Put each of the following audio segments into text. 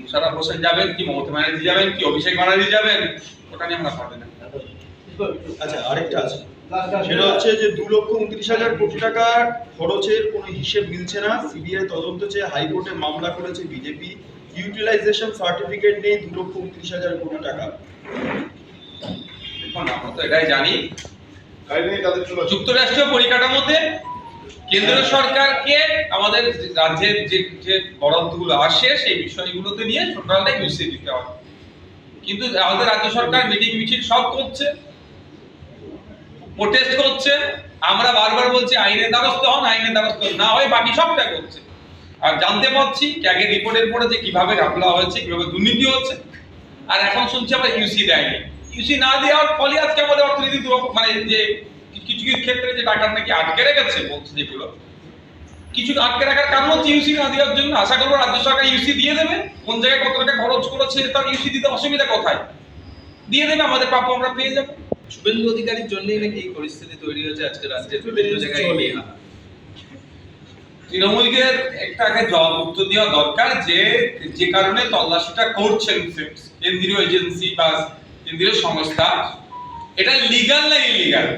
মুশারফ হোসেন যাবেন কি মমতা ব্যানার্জি যাবেন কি অভিষেক ব্যানার্জি যাবেন ওটা নিয়ে আমরা ভাবি না আচ্ছা আরেকটা আছে। সেটা হচ্ছে যে দু লক্ষ উনত্রিশ হাজার কোটি টাকা খরচের কোনো হিসেব মিলছে না। সিবিআই তদন্ত চেয়ে হাইকোর্টে মামলা করেছে বিজেপি। ইউটিলাইজেশন সার্টিফিকেট নেই দু লক্ষ উনত্রিশ হাজার কোটি টাকা। দেখুন আমরা তো এটাই জানি। যুক্তরাষ্ট্রীয় পরিকাঠামোতে কেন্দ্র সরকারকে আমাদের রাজ্যের যে যে বরাদ্দগুলো আসে, সেই বিষয়গুলোতে নিয়ে টোটালটাই মিশিয়ে দিতে হবে। কিন্তু আমাদের রাজ্য সরকার মিটিং মিছিল সব করছে প্রোটেস্ট করছে, আমরা বারবার বলছি আইনের দ্বারস্থ হন, আইনের দ্বারস্থ না হয় বাকি সবটা করছে। আর জানতে পারছি ক্যাগের রিপোর্টের পরে যে কীভাবে ঘাপলা হয়েছে, কীভাবে দুর্নীতি হচ্ছে, আর এখন শুনছি আমরা ইউসি দেয়নি। ইউসি না দেওয়ার ফলে আজকে আমাদের অর্থনীতি মানে যে কিছু কিছু ক্ষেত্রে যে টাকা নাকি আটকে রেখেছে বলছে যেগুলো কিছু আটকে রাখার কারণ হচ্ছে ইউসি না দেওয়ার জন্য আশা করব রাজ্য সরকার ইউসি দিয়ে দেবে। কোন জায়গায় কত টাকা খরচ করেছে তার ইউসি দিতে অসুবিধা কোথায়? দিয়ে দেবে আমাদের প্রাপ্য আমরা পেয়ে যাব। শুভেন্দু অধিকারীর জন্যই নাকি এই পরিস্থিতি তৈরি হয়েছে আজকে রাজ্যের বিভিন্ন জায়গায়। তৃণমূলকে একটা আগে জবাব উত্তর দেওয়া দরকার যে যে কারণে তল্লাশিটা করছেন কেন্দ্রীয় এজেন্সি বা কেন্দ্রীয় সংস্থা। এটা লিগাল না ইলিগাল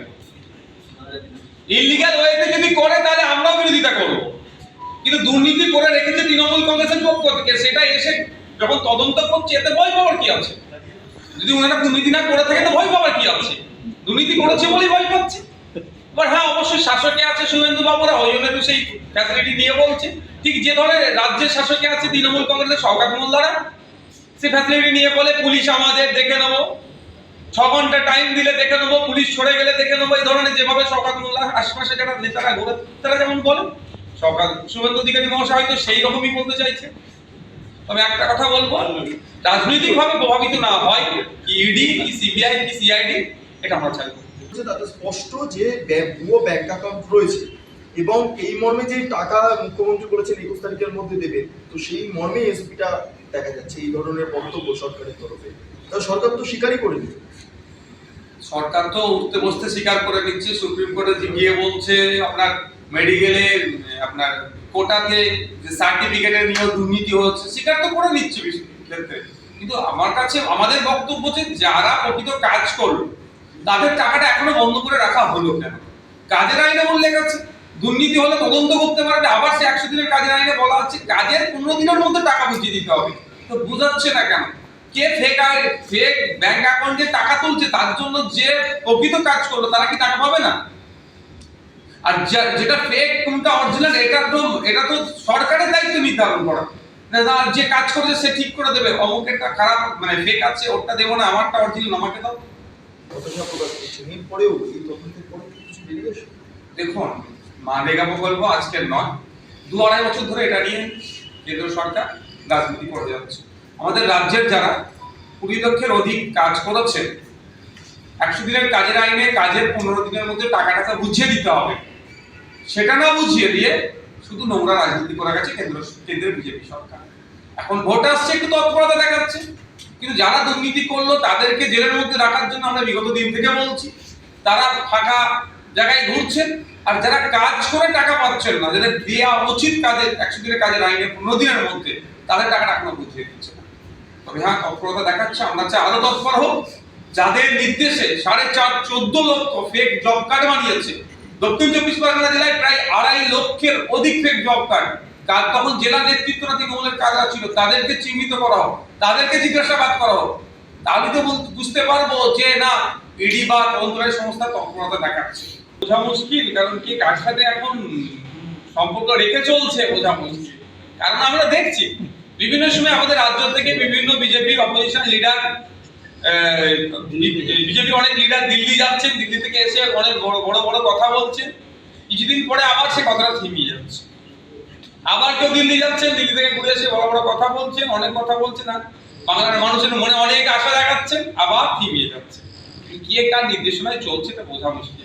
ইলিগাল ওয়েতে যদি করে, তাহলে আমরাও বিরোধিতা করব। কিন্তু দুর্নীতি করে রেখেছে তৃণমূল কংগ্রেসের পক্ষ থেকে, সেটা এসে যখন তদন্ত করছে, এতে ভয় পাওয়ার কি আছে? যদি ওনারা দুর্নীতি না করে থাকে তো ভয় পাওয়ার কি আছে? দুর্নীতি করেছে বলেই ভয় পাচ্ছে। এবার হ্যাঁ অবশ্যই শাসকে আছে শুভেন্দু বাবুরা ওই জন্য সেই ফ্যাসিলিটি নিয়ে বলছে। ঠিক যে ধরনের রাজ্যের শাসকে আছে তৃণমূল কংগ্রেসের সরকার মোল্লারা সে ফ্যাসিলিটি নিয়ে বলে, পুলিশ আমাদের দেখে নেব। ছ ঘণ্টা টাইম দিলে দেখে নেব, পুলিশ সরে গেলে দেখে নেব, এই ধরনের যেভাবে সরকার আশপাশে যারা নেতারা ঘুরে, তারা যেমন বলে। সরকার শুভেন্দু অধিকারী মহাশয় হয়তো সেই রকমই বলতে চাইছে। তবে একটা কথা বলব, রাজনৈতিকভাবে প্রভাবিত না হয় কি ইডি কি সিবিআই কি সিআইডি এটা আমরা চাইব। তাতে স্পষ্ট যে ভুয়ো ব্যাংক অ্যাকাউন্ট রয়েছে এবং এই মর্মে যে টাকা মুখ্যমন্ত্রী করেছেন একুশ তারিখের মধ্যে দেবে, তো সেই মর্মে এসপিটা দেখা যাচ্ছে, এই ধরনের বক্তব্য সরকারের তরফে। সরকার তো স্বীকারই করে নিল সরকার তো উঠতে বসতে স্বীকার করে নিচ্ছে, সুপ্রিম কোর্টে গিয়ে বলছে, আপনার মেডিকেলে আপনার কোটাতে যে সার্টিফিকেটের নিয়েও দুর্নীতি হচ্ছে, স্বীকার তো করে নিচ্ছে ক্ষেত্রে। কিন্তু আমার কাছে, আমাদের বক্তব্য যে যারা প্রকৃত কাজ করল, তাদের টাকাটা এখনও বন্ধ করে রাখা হলো কেন? কাজের আইনে উল্লেখ আছে। দুর্নীতি হলে তদন্ত করতে পারবে, আবার সে একশো দিনের কাজের আইনে বলা হচ্ছে, কাজের পনেরো দিনের মধ্যে টাকা বুঝিয়ে দিতে হবে। তো বোঝাচ্ছে না কেন? কে ফেক ফেক ব্যাংক অ্যাকাউন্টে টাকা তুলছে তার জন্য যে প্রকৃত কাজ করল তারা কি টাকা পাবে না? আর যেটা ফেক কোনটা অরিজিনাল এটা তো এটা তো সরকারের দায়িত্ব নির্ধারণ করা। না, যে কাজ করেছে সে ঠিক করে দেবে। অমুকেরটা খারাপ মানে ফেক আছে ওরটা দেবো না আমারটা অরিজিনাল আমাকে দাও। দেখুন মানরেগা প্রকল্প আজকের নয় দু আড়াই বছর ধরে এটা নিয়ে কেন্দ্র সরকার রাজনীতি করে যাচ্ছে। আমাদের রাজ্যের যারা কুড়ি লক্ষের অধিক কাজ করেছে একশো দিনের কাজের আইনে কাজের পনেরো দিনের মধ্যে টাকা টাকা বুঝিয়ে দিতে হবে। সেটা না বুঝিয়ে দিয়ে শুধু নোংরা রাজনীতি করা গেছে কেন্দ্র, কেন্দ্রের বিজেপি সরকার। এখন ভোট আসছে, একটু তৎপরতা দেখাচ্ছে। কিন্তু যারা দুর্নীতি করল, তাদেরকে জেলের মধ্যে রাখার জন্য আমরা বিগত দিন থেকে বলছি। তারা ফাঁকা জায়গায় ঘুরছেন, আর যারা কাজ করে টাকা পাচ্ছেন না, যাদের দেওয়া উচিত কাজের, একশো দিনের কাজের আইনে পনেরো দিনের মধ্যে, তাদের টাকাটা এখনও বুঝিয়ে দিচ্ছে না। তবে হ্যাঁ তৎপরতা দেখাচ্ছে, আমরা চাই আরও তৎপর হোক। যাদের নির্দেশে সাড়ে চার চোদ্দ লক্ষ ফেক জব কার্ড বানিয়েছে, দক্ষিণ চব্বিশ পরগনা জেলায় প্রায় আড়াই লক্ষের অধিক ফেক জব কার্ড কার তখন জেলা নেতৃত্বরা তৃণমূলের কাজরা ছিল, তাদেরকে চিহ্নিত করা হোক, তাদেরকে জিজ্ঞাসাবাদ করা হোক। তাহলে তো বুঝতে পারব যে না, ইডি বা তদন্তকারী সংস্থা তৎপরতা দেখাচ্ছে। বোঝা মুশকিল, কারণ কি কার সাথে এখন সম্পর্ক রেখে চলছে বোঝা মুশকিল। কারণ আমরা দেখছি বিভিন্ন সময় আমাদের রাজ্য থেকে বিভিন্ন বিজেপির অপোজিশন লিডার বিজেপি অনেক লিডার দিল্লি যাচ্ছেন, দিল্লি থেকে এসে অনেক বড় বড় বড় কথা বলছেন। কিছুদিন পরে আবার সে কথাটা থিমিয়ে যাচ্ছে। আবার কেউ দিল্লি যাচ্ছেন, দিল্লি থেকে ঘুরে এসে বড় বড় কথা বলছেন, অনেক কথা বলছেন, আর বাংলার মানুষের মনে অনেক আশা দেখাচ্ছেন, আবার থিমিয়ে যাচ্ছে। কে একটা নির্দেশনায় চলছে এটা বোঝা মুশকিল।